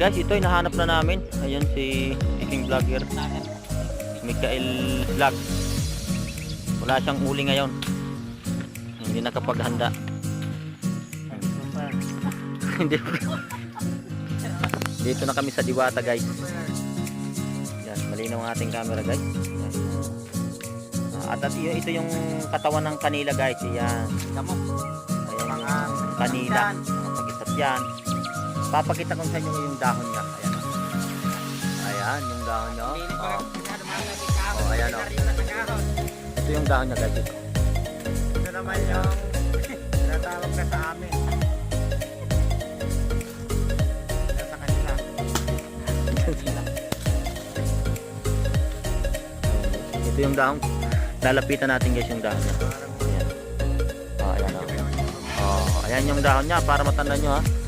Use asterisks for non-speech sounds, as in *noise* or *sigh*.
guys, ito ay nahanap na namin. Ayan si fishing vlogger. Mikael Vlog. Wala siyang uli ngayon. Hindi nakapaghanda. *laughs* Hindi. Dito na kami sa Diwata guys. Yan, malinaw ang ating camera guys. At, at ito yung katawan ng kanila guys. Yan. Ayan kanila. Mga pakisap yan. Papakita ko sa inyo yung dahon niya. Ayan. Ayan, yung dahon niya. Oh. Oh, ayan, oh. Ito yung dahon niya guys. Ito. Ito naman yung *laughs* tinatawag na sa amin. Ito sa kanila. Ito yung dahon. Lalapitan natin guys yung dahon niya. Ayan. Oh, ayan oh. Oh, ayan yung dahon niya para matanda nyo ha.